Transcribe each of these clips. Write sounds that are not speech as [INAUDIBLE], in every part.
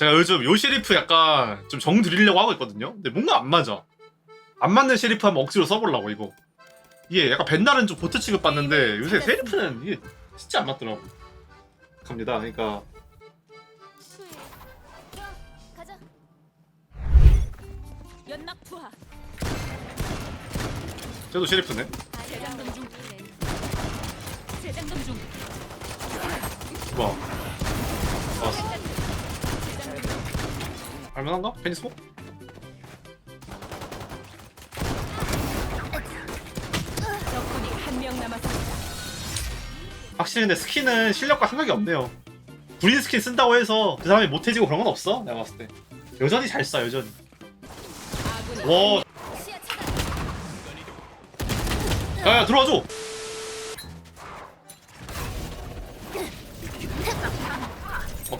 제가 요즘 요 셰리프 약간 좀정 들이려고 하고 있거든요. 근데 뭔가 안 맞아. 안 맞는 셰리프 한번 억지로 써보려고 이거. 이게 약간 벤날은 좀 보트 취급 받는데 요새 셰리프는 이게 진짜 안 맞더라고. 갑니다. 그러니까 수위. 야, 가자. 연막 투하. 쟤도 셰리프네. 재장전 중. 재장전 중. 와. 나왔어. 적군이 한 명 남았습니다. 확실히 근데 스킨은 실력과 상관이 없네요. 브린 스킨 쓴다고 해서 그 사람이 못해지고 그런 건 없어. 내가 봤을 때. 여전히 잘 쏴, 여전히. 아군이 와, 시야 차단. 야, 야, 들어와줘! 어,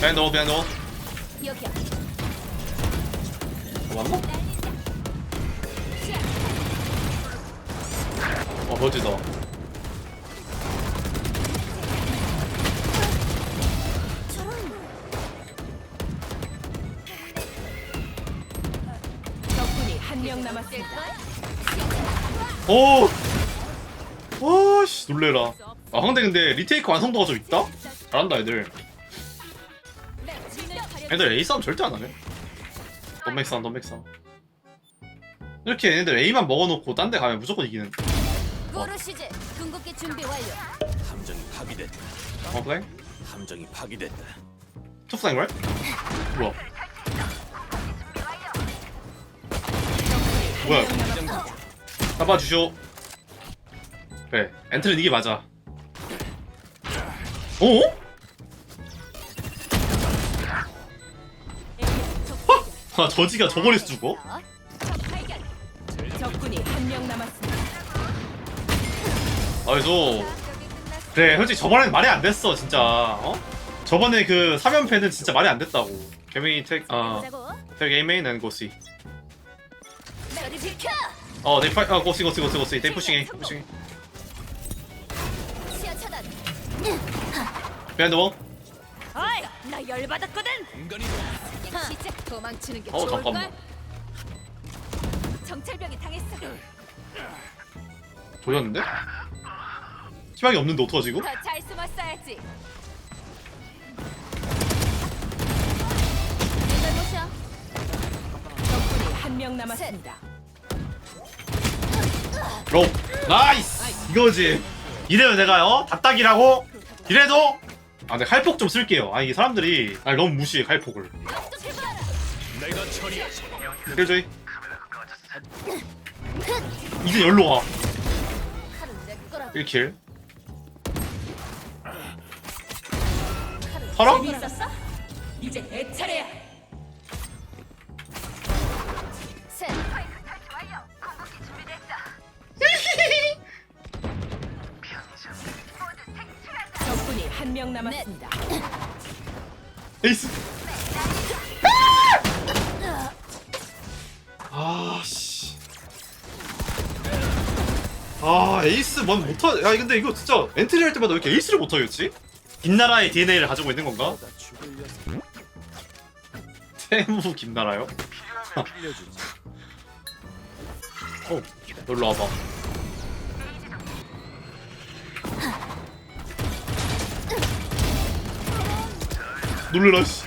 그냥 넣어, 그냥 넣어. 여기야. 어, 맞나? 어, 멋지다. 적군이 한 명 남았습니다. 오! 와, 씨, 놀래라. 아, 근데 근데 리테이크 완성도가 좀 있다? 잘한다, 애들. 애들 A 싸움 절대 안 하네. 덤맥 싸움. 이렇게 얘네들 A만 먹어놓고 딴 데 가면 무조건 이기는. 고르시즈 궁극기 준비 완료. 함정이 파괴됐다. 어, 그래? 함정이 파괴됐다. 투프라인 걸? 뭐야? 뭐야? 잡아주쇼. 그래, 엔트는 이게 맞아. 어? 아, 저지가 저거리서 죽어? 적군이 한 명 남았습니다. 아이소. 그래, 솔직히 저번엔 말이 안 됐어, 진짜. 어? 저번에 그 3연패는 진짜 말이 안 됐다고. 개메이 택, 아, 택 A 메인 앤 고시. 저리 비켜. 어, 네 파이, 아, 고시, 고시, 고시, 고시. 네 푸싱 해, 푸싱 해. 시야 차단. 비하인드 원. 어이, 나 열받았거든. 인간이 시작. 도망치는 게 어, 좋을 잠깐만. 걸. 정찰병이 당했어. 조졌는데? 희망이 없는데 어떡하지, 이거? 더 잘 숨었어야지. 내 잘못이야. 적군이 한 명 남았습니다. 로 나이스 이거지 이래요 내가 어 닭닭이라고 이래도 아 근데 칼폭 좀 쓸게요 아 이게 사람들이 날 너무 무시해 칼폭을 내가 이제 열로 와 칼은 내 거라. 1킬 살아? 이제 내 차례야. 한 명 남았습니다. 에이스 아 씨 아 에이스 뭔 못하 야 근데 이거 진짜 엔트리 할 때마다 왜 이렇게 에이스를 못하겠지? 김나라의 DNA를 가지고 있는 건가? 태무 김나라요? [LAUGHS] 어 놀러 와봐 놀래라 씨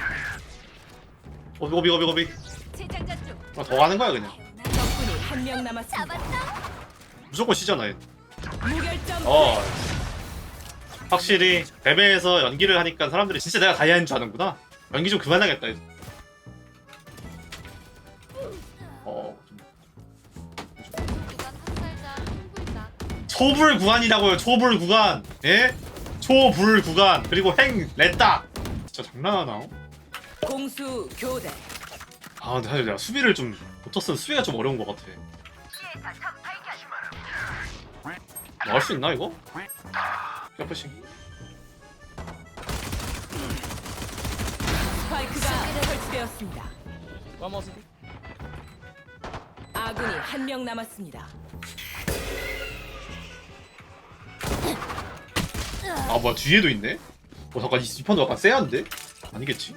거비 거비 재장전 중. 아, 더 가는 거야 그냥 적군이 한 명 남았습니다. 무조건 시잖아 얘. 무결점. 어 확실히 베베에서 연기를 하니까 사람들이 진짜 내가 다이아인 줄 아는구나 연기 좀 그만하겠다 이제. 어 초불 구간이라고요 초불 구간 예? 초불 구간 그리고 행 렛다 진짜 장난하나 어? 공수 교대. 아 근데 사실 내가 수비를 좀 붙었으면 수비가 좀 어려운 것 같아 나갈 수 있나 이거? 야프싱 스파이크가 설치되었습니다. 아군이 한 명 남았습니다. 아 뭐야 뒤에도 있네? 어 잠깐 이, 이 판도 약간 쎄한데? 아니겠지?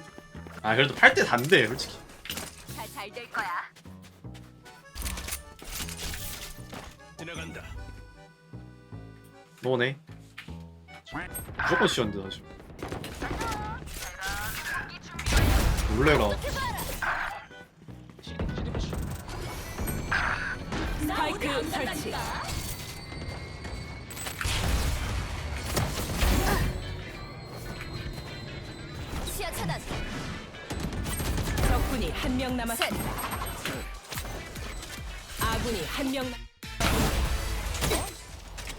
아 그래도 8대 단데 솔직히 다잘될 거야. 지나간다. 너네 무조건 시원데 사실 놀래라 스파이크 설치. 차단. 적군이 한 명 남았습니다. 아군이 한 명. 남-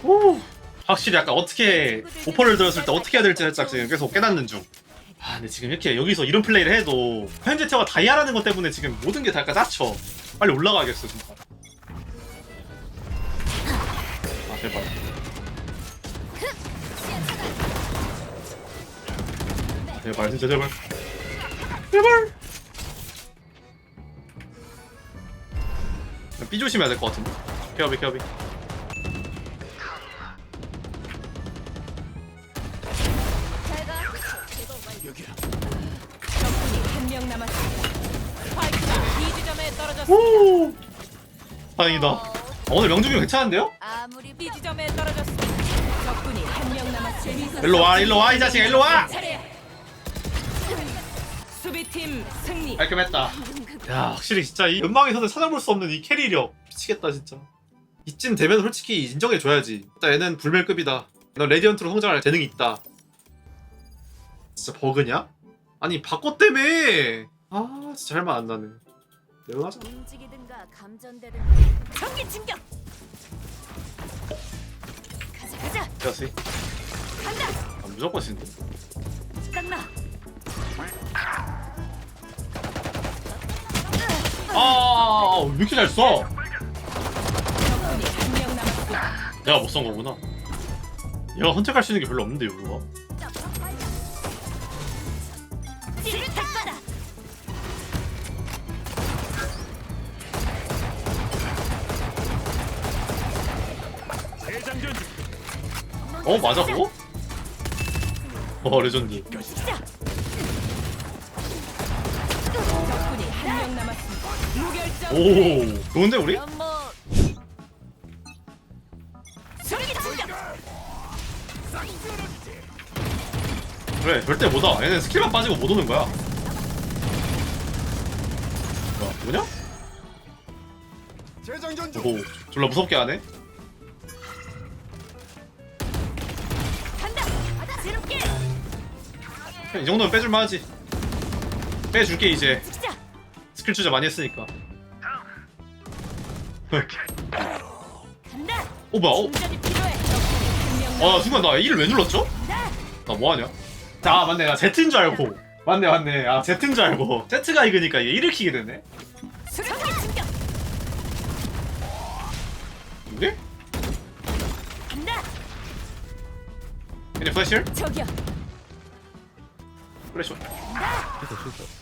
오 확실히 약간 어떻게 오퍼를 들었을 때 어떻게 해야 될지 살짝 지금 계속 깨닫는 중. 아 근데 지금 이렇게 여기서 이런 플레이를 해도 현재 태가 다이아라는 것 때문에 지금 모든 게 다 약간 짜쳐. 빨리 올라가야겠어 진짜. 아 제발. 제발 진짜 제발. 제발. 삐 조심해야 될 것 같은데. 케어비 케어비. 여기야. 적군이 한명 남았습니다. 스파이크가 B 지점에 떨어졌습니다. 오 다행이다. 아, 오늘 명중이 괜찮은데요? 아무리 B 지점에 떨어졌습니다. 적군이 한 명 남았습니다. 일로 와 일로 와 이 자식 일로 와. 차례. 수비팀 승리. 깔끔했다. 야 확실히 진짜 이 연망에서는 찾아볼 수 없는 이 캐리력 미치겠다 진짜. 이쯤 되면 솔직히 인정해줘야지. 일단 얘는 불멸급이다. 너 레디언트로 성장할 재능이 있다. 진짜 버그냐? 아니 바꿔 때문에 아 진짜 할말 안 나네. 내려가자. 움직이든가 감전되든 전기 진격. 가자 가자. 자식. 간다. 아, 무조건 신데. 땀나. 아왜 이렇게 잘 써? 내가 못 쏜 거구나. 얘가 선택할 수 있는 게 별로 없는데 중. 어 맞아 그거? 어 레전드. 한명 남았습니다. 무결점. 오 좋은데 우리? 소리기 진격. 그래 절대 못 와 얘는 스킬만 빠지고 못 오는 거야 뭐야 뭐냐? 중. 오 졸라 무섭게 하네 간다. 이 정도면 빼줄만 하지 빼줄게 이제. 스킬 투자 많이 했으니까 간다. 오 뭐야 어? 충전이 필요해. 적군이 한명아 순간 나 1을 왜 눌렀죠? 나 뭐하냐? 자 맞네 나 Z인 줄 알고 맞네 맞네 아 Z인 줄 알고 Z가 익으니까 이게 1을 키게 되네 수류탄. 이게? 간다. 저기요. 플래시 탈출.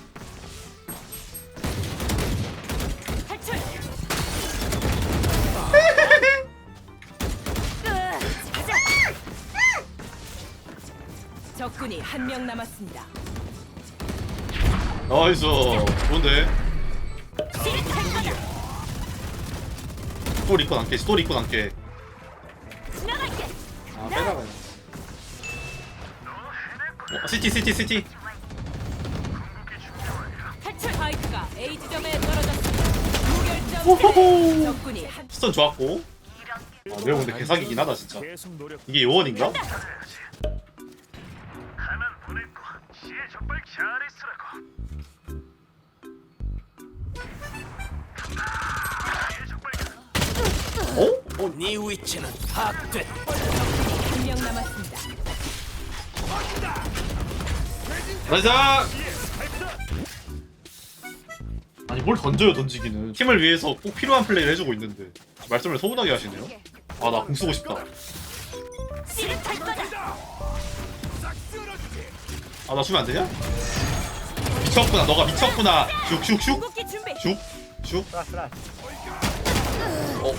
적군이 한 명 남았습니다. 나이스 좋은데. 스토리 입고 남게 스토리 입고 남게 지나갈게. 아 빼다가 어, 시티 시티 시티 탈출 바이크가 A 지점에 떨어졌습니다. 무결점 호호호. 패배. 적군이 한 스턴 좋았고 아 내가 근데 개사기긴 하다 진짜 계속 노력. 이게 요원인가? 네 위치는 파악됐다. 한명 남았습니다. 나이스! 아니 뭘 던져요 던지기는 팀을 위해서 꼭 필요한 플레이를 해주고 있는데 말씀을 소문나게 하시네요 아 나 공 쓰고 싶다 찌릿할 거다. 아 나 주면 안 되냐? 미쳤구나 너가 미쳤구나 슉슉슉 궁극기 준비. 슉슉 어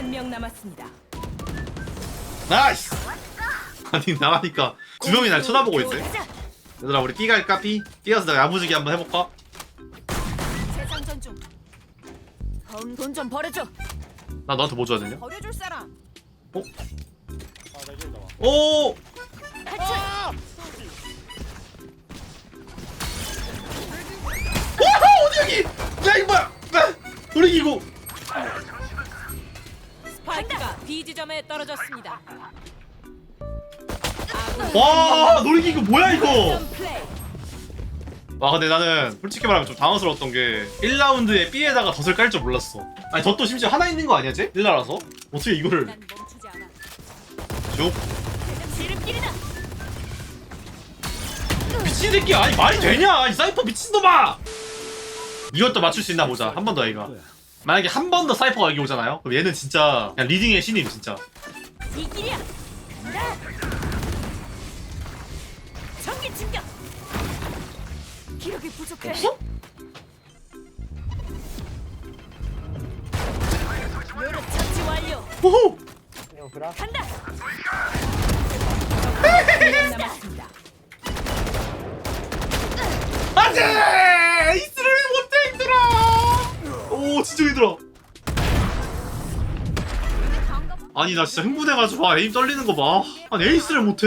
한 명 남았습니다. 나이스 아니 나가니까 두 명이 날 쳐다보고 있네. 얘들아 우리 갈까 B? B 가서 내가 야무지게 한번 해볼까? 재장전 중. 돈좀 버려줘. 나 너한테 뭐 줘야 되냐? 버려줄 사람. 오! 탈출. 와 어디 여기! 야 이거 뭐야! 야! 우리 이거 스파이크가 B 지점에 떨어졌습니다. 와 뭐야 이거! 점 플레이. 와 근데 나는 솔직히 말하면 좀 당황스러웠던 게 1라운드에 B에다가 덫을 깔 줄 몰랐어 아니 덫도 심지어 하나 있는 거 아니야 쟤? 1라라서? 어떻게 이거를 난 멈추지 않아. 쭉 지름길이다. 미친 새끼 아니 말이 되냐 이 사이퍼 미친놈아 이것도 맞출 수 있나 보자 한 번더 얘가 만약에 한 번 더 사이퍼가 여기 오잖아요 그럼 얘는 진짜 그냥 리딩의 신임 진짜 이 길이야. 간다. 전기 충격. 기력이 부족해. 없어? 묘를 처치 완료. 호호 간다. 아니 나 진짜 흥분해가지고 아, 에임 떨리는 거봐. 아니 에이스를 못해.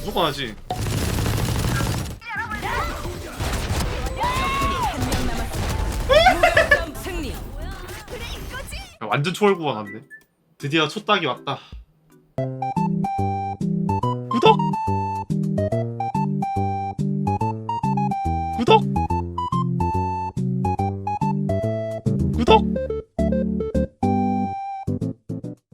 무조건 하지. 완전 초월구가 났네. 드디어 첫 딱이 왔다. 구독